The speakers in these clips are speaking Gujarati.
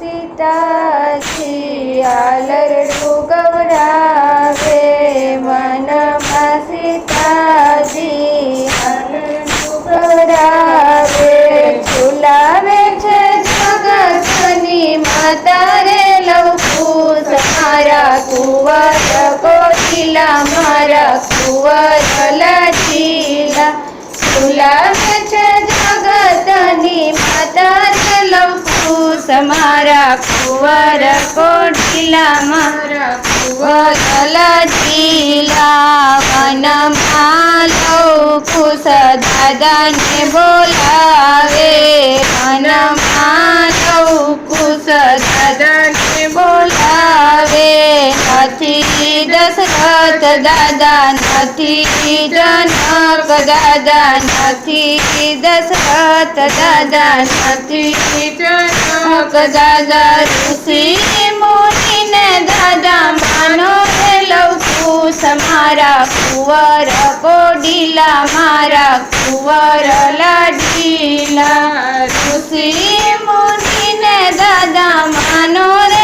સીતાજી આલરડું ગવડાવે, વનમાં સીતાજી આલરડું ગવડાવે. ઝુલાવે છે જગતની માતા રે લવકુશ મારા કુંવર કોકિલા મારા કુંવર લાચીલા ઝુલાવે છે જગતની માતા રે લવકુશ મારા કુંવર કોકિલા મારા કુંવર લાચીલા વનમાં લવકુશ દાદાને બોલાવે. વનમાં લવકુશ દાદાને બોલાવે. દશરથ દાદા નથી જનક દાદા નથી દશરથ દાદા નથી જનક દાદા ઋષિ મુનિને દાદા માનો રે લવકુશ મારા કુંવર કોડીલા, મારા કુંવર લાડીલા. ઋષિ મુનિને દાદા માનો રે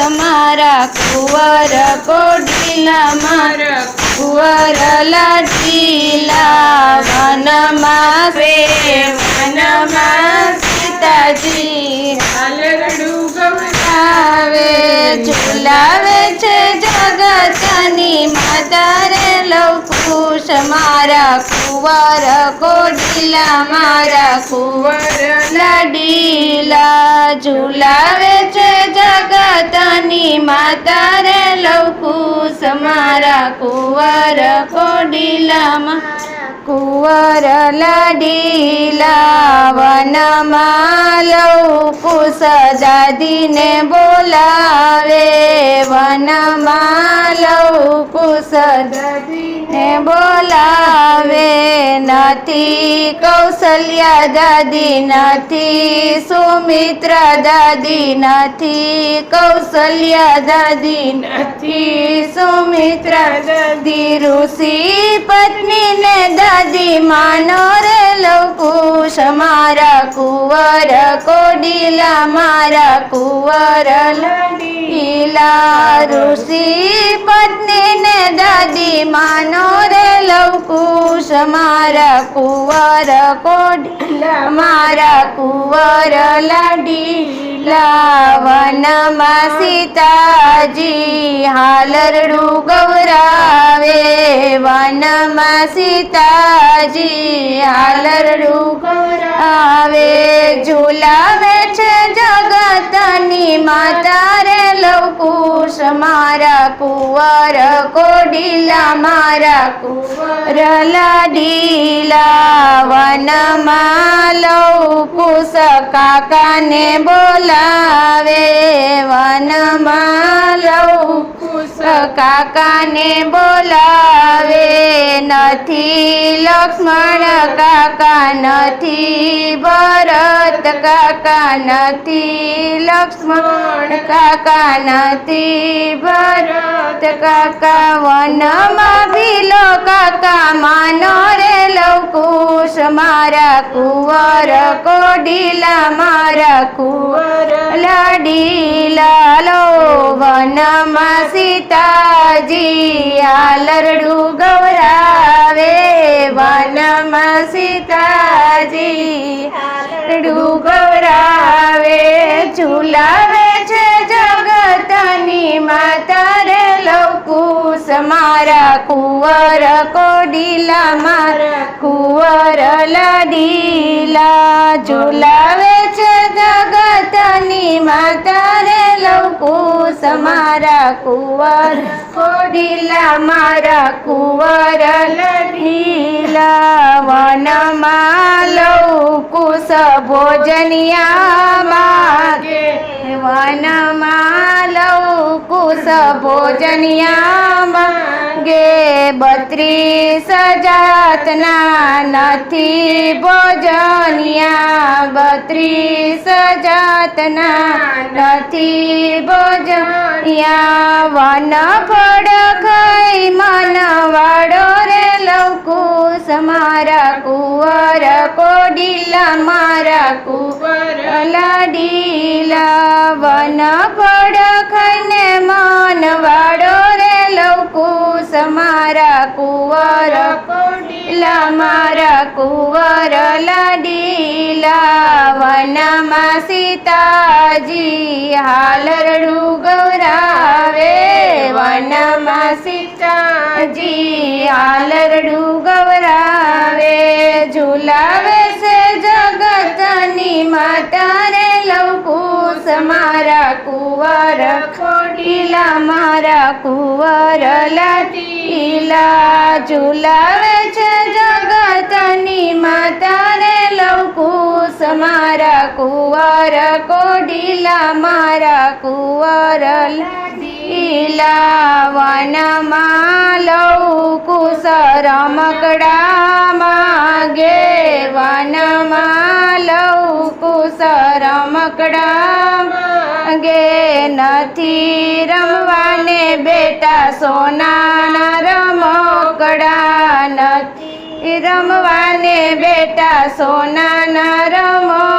લવકુશ મારા કુંવર કોડીલા મારા કુંવર લાડીલા વનમાં વે વનમાં સીતાજી. આલરડું આવે ઝુલાવે છે જગતની માતા. લવકુશ મારા કુંવર કોડીલા મારા કુંવર લાડીલા ઝુલાવે છે જગતની માતા રે લવકુશ મારા કુંવર કોડીલા મારા કુંવર લાડીલા વનમાં લવકુશ દાદીને બોલાવે વનમાં લવકુશ દાદીને બોલાવે. નથી, કૌશલ્યા દાદી નથી, સુમિત્રા દાદી કૌશલ્યા દાદી નથી, સુમિત્રા દાદી ઋષિ પત્નીને દાદી માનો લવકુશ મારા કુંવર, કોડીલા મારા કુંવર લાડીલા ઋષિ પત્નીને દાદી માનો રે લવકુશ મારા કુંવર, કોડીલા મારા કુંવર, લાડીલા વનમાં સીતાજી હાલરડું ગૌરાવે, વનમાં સીતાજી હાલરડું ગૌરાવે ઝુલાવે છે જગતની માતા રે, લવકુશ મારા કુંવર, કોડીલા મારા કુંવર, લાડીલા વનમાં લવકુશ કાકાને બોલાવે, વનમાં લવકુશ કાકાને બોલાવે નથી, લક્ષ્મણ કાકા નથી, ભરત કાકા નથી, લક્ષ્મણ કાકા નથી, ભરત કાકા વનમાં ભીલો કાકા માનો રે લવકુશ, મારા કુંવર કોડીલા, મારા કુંવર લાડીલા વનમાં સીતાજી આલરડું ગૌરાવે. વનમાં સીતાજી આલરડું ગૌરાવે. ઝુલાવે છે લવકુશ મારા કુંવર કોડીલા, મારા કુંવર લાડીલા. ઝુલાવે છે જગતની માતા રે લવકુશ મારા કુંવર કોડીલા, મારા કુંવર લડીલા. વનમાં લવકુશ ભોજનિયા માગે. વનમાં લવકુશ કુશ ભોજનિયામાં ગે બત્રીસ જાતના નથી ભોજનિયા. બત્રીસ જાતના નથી ભોજનિયા. વન ફળ ખાઈ મન કોડીલા મારા કુંવર લાડીલા, વન ફળ ખને મન વાડો રે લવકુશ મારા કુંવર. લા મારા કુંવર લાડીલા, વનમાં સીતાજી હાલરડું ગૌરાવે. વનમાં સીતાજી હાલરડું ગૌરાવે. ઝુલાવે જગતની માતા રે લવકુશ મારા કુંવર ખોડીલા મારા કુંવર લાટીલા ઝુલાવે છે જગતની માતા રે લવકુશ મારા કુંવર કોડીલા મારા કુંવર લાડીલા વનમાં લવકુશ રમકડા માગે વનમાં લવકુશ રમકડા માગે નથી રમવાને બેટા સોનાના રમકડા નથી. રમવાને બેટા સોનાના રમકડા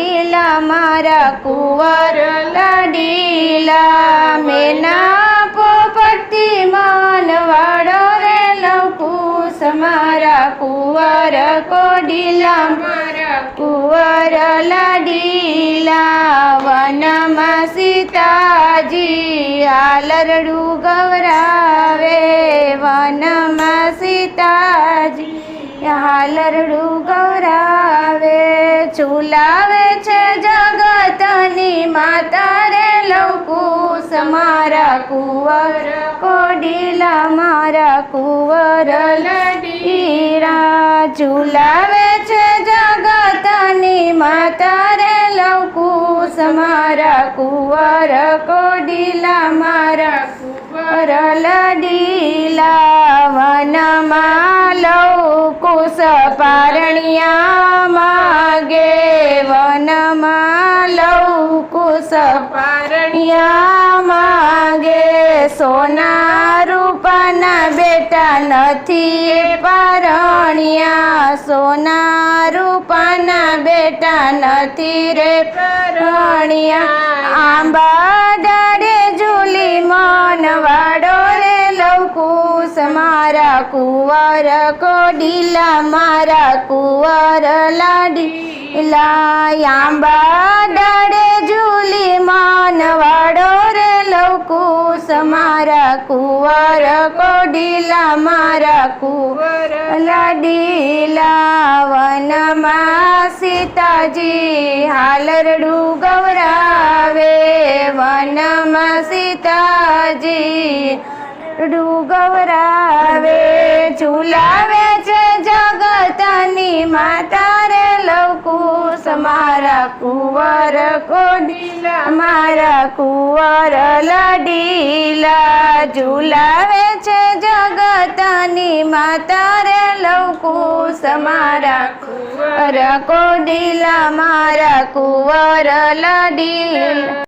કોડીલા મારા કુંવર લાડીલા. મેના પોપતિ મન વાળો રે લવકુશ મારા કુંવર કોડીલા, મારા કુંવર લાડીલા. વનમાં સીતાજી આલરડું ગવરાવે, વનમાં સીતાજી હાલરડું ગૌરાવે ચૂલાવે છે જગતની માતા રે લવકુશ મારા કુંવર, કોડીલા મારા કુંવર, લડીરા ચૂલાવે છે જગતની માતા રે લવકુશ મારા કુંવર, કોડીલા મારા કુંવર લડીલા વનમાં લવકુશ પારણિયા માગે વનમાં લવકુશ પારણિયા માગે. સોના રૂપના બેટા નથી પારણિયા. સોના રૂપના બેટા નથી રે પરણિયા. આંબા કુંવર કોડીલા, મારા કુંવર લાડીલા. આંબા ડાળે ઝૂલી મન વાડો રે લવકુશ, મારા કુંવર કોડીલા, મારા કુંવર લાડીલા. વનમાં સીતાજી હાલરડું ગૌરાવે, વનમાં સીતાજી ડું ગવરાવે, ઝુલાવે છે જગતની માતા રે લવકુશ મારા કુંવર કોડીલા, મારા કુંવર લડીલા. ઝુલાવે છે જગતની માતા રે લવકુશ મારા કુંવર કોડીલા, મારા કુંવર લડીલા.